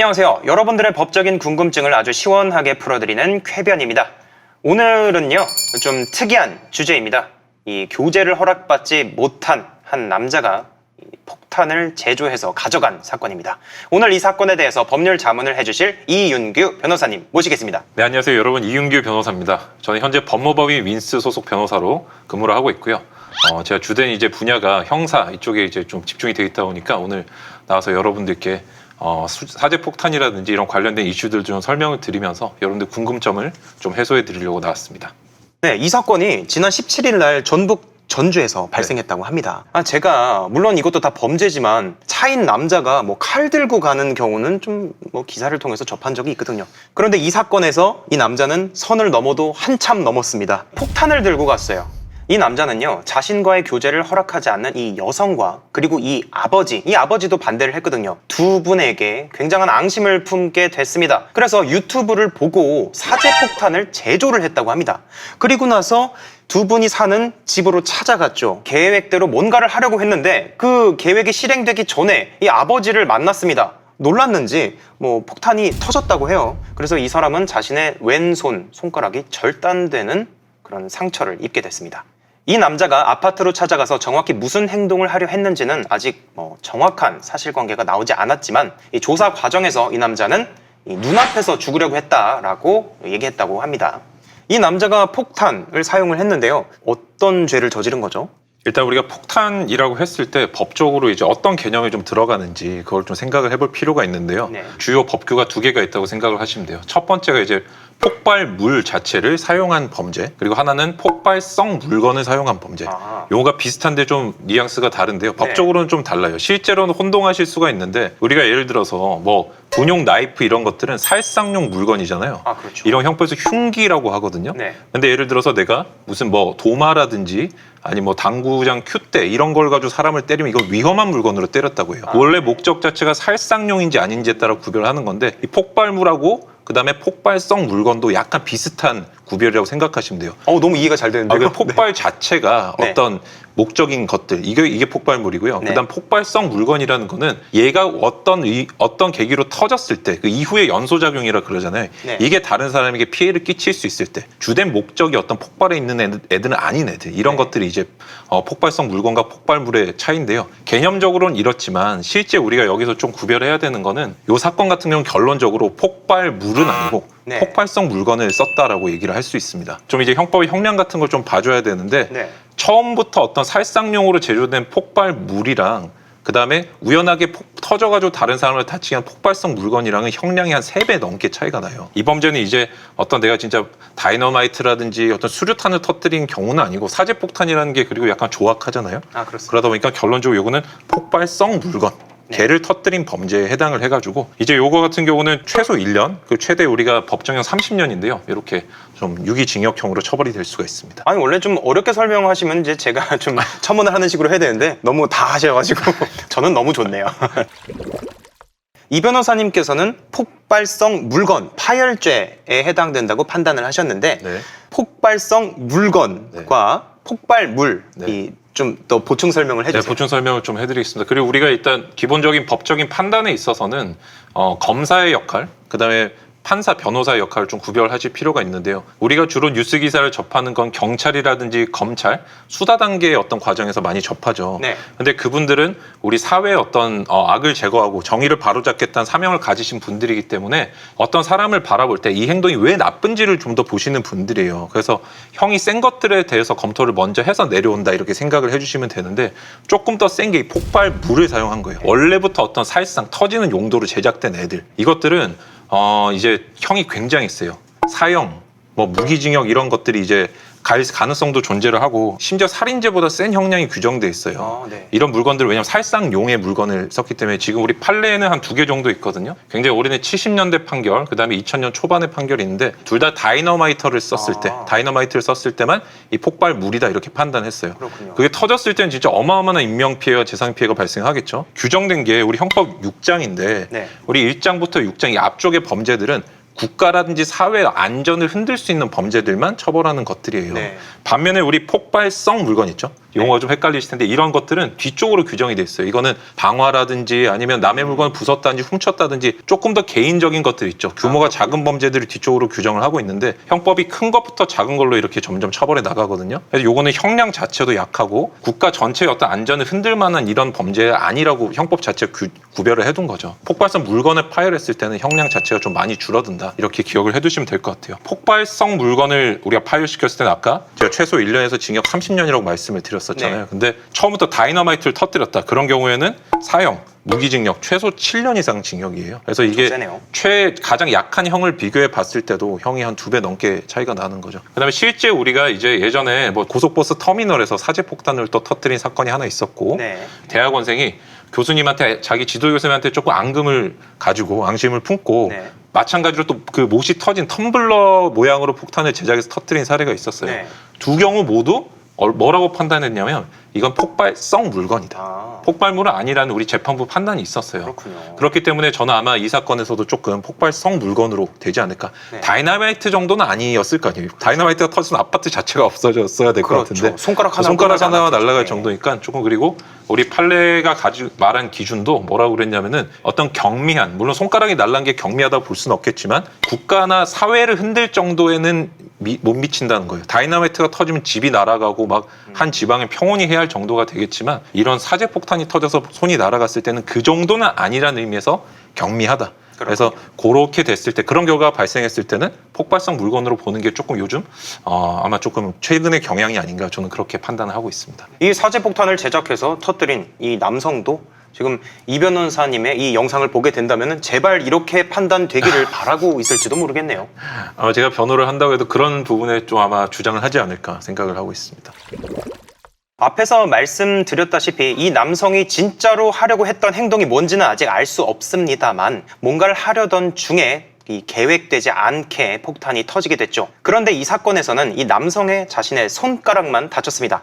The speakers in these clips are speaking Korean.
안녕하세요. 여러분들의 법적인 궁금증을 아주 시원하게 풀어드리는 쾌변입니다. 오늘은요, 좀 특이한 주제입니다. 이 교제를 허락받지 못한 한 남자가 이 폭탄을 제조해서 가져간 사건입니다. 오늘 이 사건에 대해서 법률 자문을 해주실 이윤규 변호사님 모시겠습니다. 네, 안녕하세요. 여러분 이윤규 변호사입니다. 저는 현재 법무법인 윈스 소속 변호사로 근무를 하고 있고요. 어, 제가 주된 이제 분야가 형사 이쪽에 이제 좀 집중이 되어 있다 보니까 오늘 나와서 여러분들께 어, 수- 사제 폭탄이라든지 이런 관련된 이슈들 좀 설명을 드리면서 여러분들 궁금점을 좀 해소해 드리려고 나왔습니다. 네, 이 사건이 지난 17일 날 전북 전주에서 발생했다고 합니다. 아, 제가 물론 이것도 다 범죄지만 차인 남자가 뭐 칼 들고 가는 경우는 좀 뭐 기사를 통해서 접한 적이 있거든요. 그런데 이 사건에서 이 남자는 선을 넘어도 한참 넘었습니다. 폭탄을 들고 갔어요. 이 남자는요, 자신과의 교제를 허락하지 않는 이 여성과 그리고 이 아버지, 이 아버지도 반대를 했거든요. 두 분에게 굉장한 앙심을 품게 됐습니다. 그래서 유튜브를 보고 사제 폭탄을 제조를 했다고 합니다. 그리고 나서 두 분이 사는 집으로 찾아갔죠. 계획대로 뭔가를 하려고 했는데 그 계획이 실행되기 전에 이 아버지를 만났습니다. 놀랐는지 뭐 폭탄이 터졌다고 해요. 그래서 이 사람은 자신의 왼손 손가락이 절단되는 그런 상처를 입게 됐습니다. 이 남자가 아파트로 찾아가서 정확히 무슨 행동을 하려 했는지는 아직 뭐 정확한 사실관계가 나오지 않았지만 이 조사 과정에서 이 남자는 이 눈앞에서 죽으려고 했다라고 얘기했다고 합니다. 이 남자가 폭탄을 사용을 했는데요. 어떤 죄를 저지른 거죠? 일단 우리가 폭탄이라고 했을 때 법적으로 이제 어떤 개념이 좀 들어가는지 그걸 좀 생각을 해볼 필요가 있는데요. 네. 주요 법규가 두 개가 있다고 생각을 하시면 돼요. 첫 번째가 이제 폭발물 자체를 사용한 범죄, 그리고 하나는 폭발성 물건을 사용한 범죄. 아. 요거가 비슷한데 좀 뉘앙스가 다른데요. 법적으로는 좀 달라요. 실제로는 혼동하실 수가 있는데 우리가 예를 들어서 뭐 군용 나이프 이런 것들은 살상용 물건이잖아요. 아, 그렇죠. 이런 형법에서 흉기라고 하거든요. 네. 근데 예를 들어서 내가 무슨 뭐 도마라든지 아니 뭐 당구장 큐대 이런 걸 가지고 사람을 때리면 이거 위험한 물건으로 때렸다고 해요. 아, 원래 네. 목적 자체가 살상용인지 아닌지에 따라 구별하는 건데 이 폭발물하고 그 다음에 폭발성 물건도 약간 비슷한 구별이라고 생각하시면 돼요. 어 너무 이해가 잘 아, 되는데요. 그 폭발 자체가 네. 어떤 목적인 것들 이게 이게 폭발물이고요. 네. 그다음 폭발성 물건이라는 거는 얘가 어떤 의- 어떤 계기로 터졌을 때 그 이후의 연소작용이라 그러잖아요. 네. 이게 다른 사람에게 피해를 끼칠 수 있을 때 주된 목적이 어떤 폭발에 있는 애들, 애들은 아닌 애들 이런 네. 것들이 이제 어, 폭발성 물건과 폭발물의 차이인데요. 개념적으로는 이렇지만 실제 우리가 여기서 좀 구별해야 되는 거는 이 사건 같은 경우 는 결론적으로 폭발물은 아니고 네. 폭발성 물건을 썼다라고 얘기를 할 수 있습니다. 좀 이제 형법의 형량 같은 걸 좀 봐줘야 되는데 네. 처음부터 어떤 살상용으로 제조된 폭발물이랑 그 다음에 우연하게 폭, 터져가지고 다른 사람을 다치게 한 폭발성 물건이랑은 형량이 한 세 배 넘게 차이가 나요. 이 범죄는 이제 어떤 내가 진짜 다이너마이트라든지 어떤 수류탄을 터뜨린 경우는 아니고 사제폭탄이라는 게 그리고 약간 조악하잖아요. 아 그렇습니다. 그러다 보니까 결론적으로 요거는 폭발성 물건. 네. 개를 터뜨린 범죄에 해당을 해가지고 이제 요거 같은 경우는 최소 1년, 그 최대 우리가 법정형 30년인데요. 이렇게 좀 유기징역형으로 처벌이 될 수가 있습니다. 아니 원래 좀 어렵게 설명하시면 이제 제가 좀 첨언을 하는 식으로 해야 되는데 너무 다 하셔가지고 저는 너무 좋네요. 이 변호사님께서는 폭발성 물건 파열죄에 해당된다고 판단을 하셨는데 네. 폭발성 물건과 폭발물 네. 이 좀 더 보충 설명을 네, 해주세요. 보충 설명을 좀 해드리겠습니다. 그리고 우리가 일단 기본적인 법적인 판단에 있어서는 어, 검사의 역할, 그 다음에 판사, 변호사 의 역할을 좀 구별하실 필요가 있는데요. 우리가 주로 뉴스 기사를 접하는 건 경찰이라든지 검찰, 수사 단계의 어떤 과정에서 많이 접하죠. 네. 근데 그분들은 우리 사회의 어떤 어, 악을 제거하고 정의를 바로잡겠다는 사명을 가지신 분들이기 때문에 어떤 사람을 바라볼 때 이 행동이 왜 나쁜지를 좀 더 보시는 분들이에요. 그래서 형이 센 것들에 대해서 검토를 먼저 해서 내려온다 이렇게 생각을 해주시면 되는데 조금 더 센 게 폭발 물을 사용한 거예요. 원래부터 어떤 살상 터지는 용도로 제작된 애들 이것들은 어 이제 형이 굉장히 세요. 사형, 뭐 무기징역 이런 것들이 이제 갈 가능성도 존재를 하고 심지어 살인죄보다 센 형량이 규정돼 있어요. 아, 네. 이런 물건들 왜냐면 살상용의 물건을 썼기 때문에 지금 우리 판례에는 한 두 개 정도 있거든요. 굉장히 오래된 70년대 판결, 그다음에 2000년 초반의 판결이 있는데 둘 다 다이너마이터를 썼을 아. 때, 다이너마이트를 썼을 때만 이 폭발물이다 이렇게 판단했어요. 그렇군요. 그게 터졌을 때는 진짜 어마어마한 인명 피해와 재산 피해가 발생하겠죠. 규정된 게 우리 형법 6장인데 네. 우리 1장부터 6장 이 앞쪽의 범죄들은 국가라든지 사회 안전을 흔들 수 있는 범죄들만 처벌하는 것들이에요. 네. 반면에 우리 폭발성 물건 있죠. 용어가 좀 헷갈리실 텐데 이런 것들은 뒤쪽으로 규정이 돼 있어요. 이거는 방화라든지 아니면 남의 물건을 부쉈다든지 훔쳤다든지 조금 더 개인적인 것들 있죠. 규모가 작은 범죄들을 뒤쪽으로 규정을 하고 있는데 형법이 큰 것부터 작은 걸로 이렇게 점점 처벌해 나가거든요. 그래서 요거는 형량 자체도 약하고 국가 전체의 어떤 안전을 흔들 만한 이런 범죄가 아니라고 형법 자체 구, 구별을 해둔 거죠. 폭발성 물건을 파열했을 때는 형량 자체가 좀 많이 줄어든 다. 이렇게 기억을 해두시면 될 것 같아요. 폭발성 물건을 우리가 파열시켰을 때는 아까 제가 최소 1년에서 징역 30년이라고 말씀을 드렸었잖아요. 네. 근데 처음부터 다이너마이트를 터뜨렸다. 그런 경우에는 사형, 무기징역 최소 7년 이상 징역이에요. 그래서 이게 세네요. 최 가장 약한 형을 비교해 봤을 때도 형이 한 두 배 넘게 차이가 나는 거죠. 그다음에 실제 우리가 이제 예전에 뭐 고속버스 터미널에서 사제 폭탄을 또 터뜨린 사건이 하나 있었고 네. 대학원생이 교수님한테 자기 지도 교수님한테 조금 앙금을 가지고 앙심을 품고 네. 마찬가지로 또 그 못이 터진 텀블러 모양으로 폭탄을 제작해서 터뜨린 사례가 있었어요. 네. 두 경우 모두 얼- 뭐라고 판단했냐면 이건 폭발성 물건이다. 아, 폭발물은 아니라는 우리 재판부 판단이 있었어요. 그렇군요. 그렇기 때문에 저는 아마 이 사건에서도 조금 폭발성 물건으로 되지 않을까. 네. 다이나마이트 정도는 아니었을 거 아니에요. 다이나마이트가 터진 아파트 자체가 없어졌어야 될것 그렇죠. 같은데. 손가락 하나 손가락 하나가. 날아갈 네. 정도니까 조금 그리고 우리 판례가 가지 말한 기준도 뭐라고 그랬냐면은 어떤 경미한 물론 손가락이 날란 게 경미하다고 볼 수는 없겠지만 국가나 사회를 흔들 정도에는 미- 못 미친다는 거예요. 다이나마이트가 터지면 집이 날아가고 막 음. 한 지방에 평온이 해야 할 정도가 되겠지만 이런 사제 폭탄이 터져서 손이 날아갔을 때는 그 정도는 아니라는 의미에서 경미하다. 그래서 그렇게 됐을 때 그런 결과가 발생했을 때는 폭발성 물건으로 보는 게 조금 요즘 어, 아마 조금 최근의 경향이 아닌가 저는 그렇게 판단을 하고 있습니다. 이 사제 폭탄을 제작해서 터뜨린 이 남성도 지금 이 변호사님의 이 영상을 보게 된다면 제발 이렇게 판단되기를 바라고 있을지도 모르겠네요. 어, 제가 변호를 한다고 해도 그런 부분에 좀 아마 주장을 하지 않을까 생각을 하고 있습니다. 앞에서 말씀드렸다시피 이 남성이 진짜로 하려고 했던 행동이 뭔지는 아직 알 수 없습니다만 뭔가를 하려던 중에 이 계획되지 않게 폭탄이 터지게 됐죠. 그런데 이 사건에서는 이 남성의 자신의 손가락만 다쳤습니다.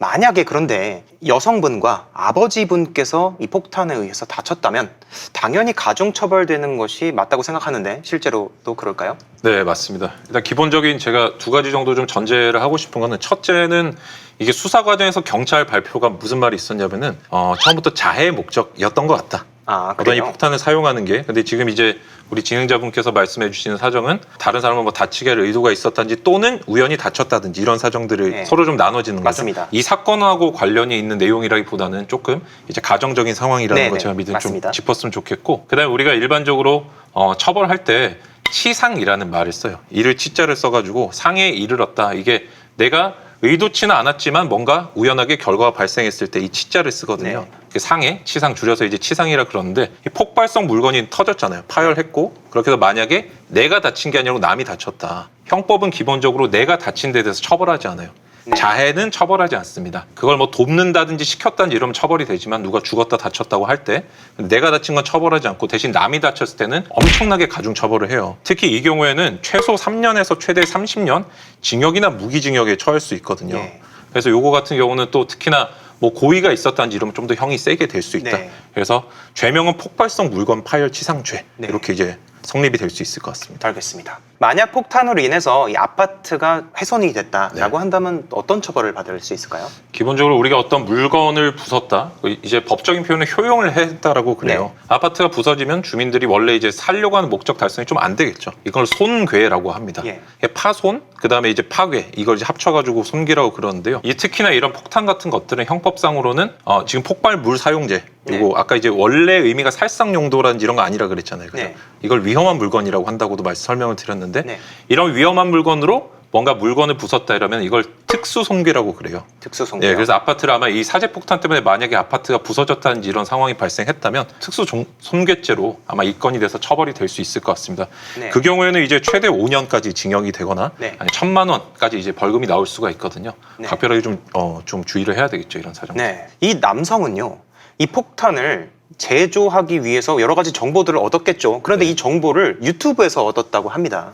만약에 그런데 여성분과 아버지분께서 이 폭탄에 의해서 다쳤다면 당연히 가중처벌되는 것이 맞다고 생각하는데 실제로도 그럴까요? 네, 맞습니다. 일단 기본적인 제가 두 가지 정도 좀 전제를 하고 싶은 거는 첫째는 이게 수사 과정에서 경찰 발표가 무슨 말이 있었냐면은 어, 처음부터 자해 목적이었던 것 같다. 아, 어떤 이 그래요? 폭탄을 사용하는 게 근데 지금 이제 우리 진행자분께서 말씀해 주시는 사정은 다른 사람을 뭐 다치게 할 의도가 있었다든지 또는 우연히 다쳤다든지 이런 사정들을 네. 서로 좀 나눠지는 맞습니다. 거죠. 이 사건하고 관련이 있는 내용이라기보다는 조금 이제 가정적인 상황이라는 네, 걸 네, 제가 미리 맞습니다. 좀 짚었으면 좋겠고 그다음에 우리가 일반적으로 어, 처벌할 때 치상이라는 말을 써요. 이를 치자를 써가지고 상에 이르렀다. 이게 내가 의도치는 않았지만 뭔가 우연하게 결과가 발생했을 때 이 치자를 쓰거든요. 네. 그 상해, 치상 줄여서 이제 치상이라 그러는데 이 폭발성 물건이 터졌잖아요. 파열했고 그렇게 해서 만약에 내가 다친 게 아니고 남이 다쳤다. 형법은 기본적으로 내가 다친 데 대해서 처벌하지 않아요. 네. 자해는 처벌하지 않습니다. 그걸 뭐 돕는다든지 시켰다든지 이러면 처벌이 되지만 누가 죽었다 다쳤다고 할 때 내가 다친 건 처벌하지 않고 대신 남이 다쳤을 때는 엄청나게 가중 처벌을 해요. 특히 이 경우에는 최소 3년에서 최대 30년 징역이나 무기징역에 처할 수 있거든요. 네. 그래서 요거 같은 경우는 또 특히나 뭐 고의가 있었다든지 이러면 좀 더 형이 세게 될 수 있다. 네. 그래서 죄명은 폭발성 물건 파열 치상죄 네. 이렇게 이제 성립이 될 수 있을 것 같습니다. 알겠습니다. 만약 폭탄으로 인해서 이 아파트가 훼손이 됐다라고 네. 한다면 어떤 처벌을 받을 수 있을까요? 기본적으로 우리가 어떤 물건을 부쉈다 이제 법적인 표현은 효용을 했다라고 그래요. 네. 아파트가 부서지면 주민들이 원래 이제 살려고 하는 목적 달성이 좀 안 되겠죠. 이걸 손괴라고 합니다. 예. 파손 그다음에 이제 파괴 이걸 이제 합쳐가지고 손괴라고 그러는데요. 이 특히나 이런 폭탄 같은 것들은 형법상으로는 어, 지금 폭발물 사용죄 요거 네. 아까 이제 원래 의미가 살상 용도라든지 이런 거 아니라 그랬잖아요. 그죠? 네. 이걸 위험한 물건이라고 한다고도 말씀 설명을 드렸는데 네. 이런 위험한 물건으로 뭔가 물건을 부쉈다 이러면 이걸 특수 손괴라고 그래요. 특수 손괴. 예, 그래서 아파트를 아마 이 사제 폭탄 때문에 만약에 아파트가 부서졌다든지 이런 상황이 발생했다면 특수 종- 손괴죄로 아마 입건이 돼서 처벌이 될 수 있을 것 같습니다. 네. 그 경우에는 이제 최대 5년까지 징역이 되거나 네. 아니 천만 원까지 이제 벌금이 나올 수가 있거든요. 네. 각별하게 좀, 어, 좀 주의를 해야 되겠죠 이런 사정. 네. 이 남성은요, 이 폭탄을 제조하기 위해서 여러 가지 정보들을 얻었겠죠. 그런데 네. 이 정보를 유튜브에서 얻었다고 합니다.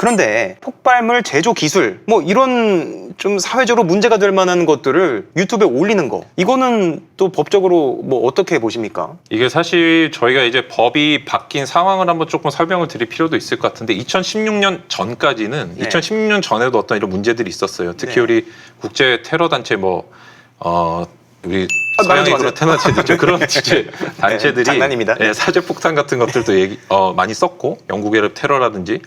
그런데 폭발물 제조 기술 뭐 이런 좀 사회적으로 문제가 될 만한 것들을 유튜브에 올리는 거 이거는 또 법적으로 뭐 어떻게 보십니까? 이게 사실 저희가 이제 법이 바뀐 상황을 한번 조금 설명을 드릴 필요도 있을 것 같은데 2016년 전까지는 네. 2016년 전에도 어떤 이런 문제들이 있었어요. 특히 네. 우리 국제 테러 단체 뭐 어, 우리 아, 서양의 그런 테러 단체들 그런 주제 단체들이 장난입니다. 예, 사제 폭탄 같은 것들도 얘기 어, 많이 썼고 영국의 테러라든지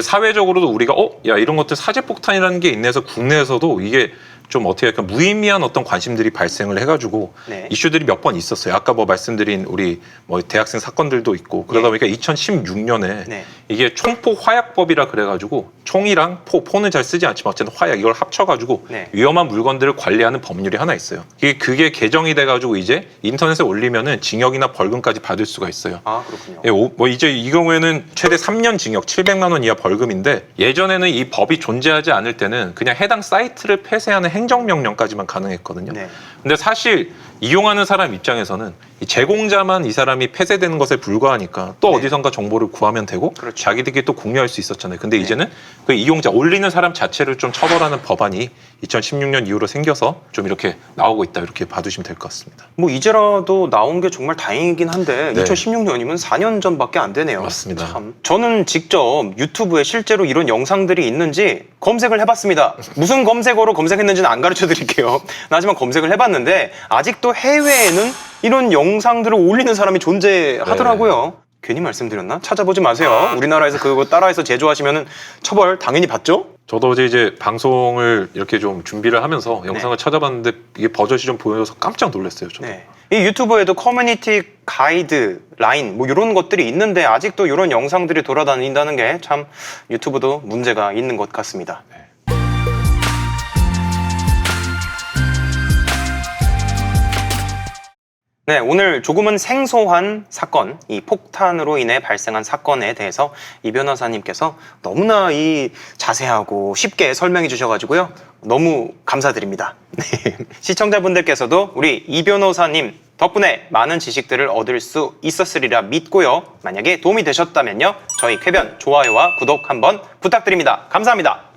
사회적으로도 우리가 어, 야 이런 것들 사제 폭탄이라는 게 있네서 국내에서도 이게 좀 어떻게 할까 무의미한 어떤 관심들이 발생을 해가지고 네. 이슈들이 몇 번 있었어요. 아까 뭐 말씀드린 우리 뭐 대학생 사건들도 있고 그러다 네. 보니까 2016년에 네. 이게 총포 화약법이라 그래가지고 총이랑 포 포는 잘 쓰지 않지만 어쨌든 화약 이걸 합쳐가지고 네. 위험한 물건들을 관리하는 법률이 하나 있어요. 이게 그게 개정이 돼가지고 이제 인터넷에 올리면은 징역이나 벌금까지 받을 수가 있어요. 아 그렇군요. 예, 오- 뭐 이제 이 경우에는 최대 3년 징역 700만 원 이하 벌금인데 예전에는 이 법이 존재하지 않을 때는 그냥 해당 사이트를 폐쇄하는 행정명령까지만 가능했거든요. 네. 근데 사실 이용하는 사람 입장에서는 이 제공자만 이 사람이 폐쇄되는 것에 불과하니까 또 네. 어디선가 정보를 구하면 되고 그렇죠. 자기들끼리 또 공유할 수 있었잖아요. 근데 네. 이제는 그 이용자 올리는 사람 자체를 좀 처벌하는 법안이 2016년 이후로 생겨서 좀 이렇게 나오고 있다 이렇게 봐두시면 될 것 같습니다. 뭐 이제라도 나온 게 정말 다행이긴 한데 네. 2016년이면 4년 전밖에 안 되네요. 맞습니다. 참. 저는 직접 유튜브에 실제로 이런 영상들이 있는지 검색을 해봤습니다. 무슨 검색어로 검색했는지는 안 가르쳐 드릴게요. 하지만 검색을 해봤는데 아직도 해외에는 이런 영상들을 올리는 사람이 존재하더라고요. 괜히 말씀드렸나? 찾아보지 마세요. 우리나라에서 그거 따라해서 제조하시면 처벌 당연히 받죠? 저도 어제 이제 방송을 이렇게 좀 준비를 하면서 네. 영상을 찾아봤는데 이게 버젓이 좀 보여서 깜짝 놀랐어요. 저도. 네. 이 유튜브에도 커뮤니티 가이드 라인 뭐 이런 것들이 있는데 아직도 이런 영상들이 돌아다닌다는 게 참 유튜브도 문제가 있는 것 같습니다. 네, 오늘 조금은 생소한 사건, 이 폭탄으로 인해 발생한 사건에 대해서 이 변호사님께서 너무나 이 자세하고 쉽게 설명해 주셔가지고요. 너무 감사드립니다. 네. 시청자분들께서도 우리 이 변호사님 덕분에 많은 지식들을 얻을 수 있었으리라 믿고요. 만약에 도움이 되셨다면요. 저희 쾌변 좋아요와 구독 한번 부탁드립니다. 감사합니다.